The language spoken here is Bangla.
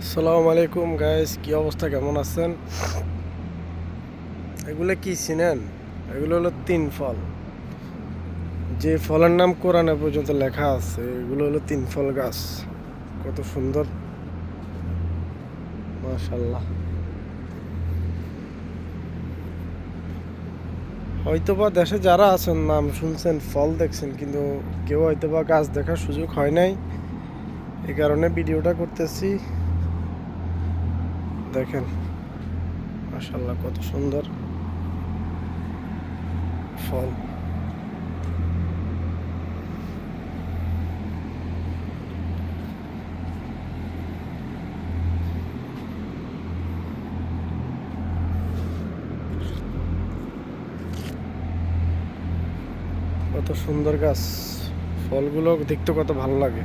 আসসালামু আলাইকুম গাইস কি অবস্থা, কেমন আছেন? এগুলো কি চিনেন এগুলো হলো তিন ফল। যে ফলের নাম কোরআনে পর্যন্ত লেখা আছে, এগুলো হলো তিন ফল গাছ। কত সুন্দর। মাশাল্লাহ হয়তোবা দেশে যারা আছেন, নাম শুনছেন, ফল দেখছেন, কিন্তু কেউ হয়তোবা গাছ দেখার সুযোগ হয় নাই। এই কারণে ভিডিওটা করতেছি। দেখেন। মাশাল্লাহ কত সুন্দর ফল। কত সুন্দর গাছ। ফলগুলো দেখতে কত ভালো লাগে।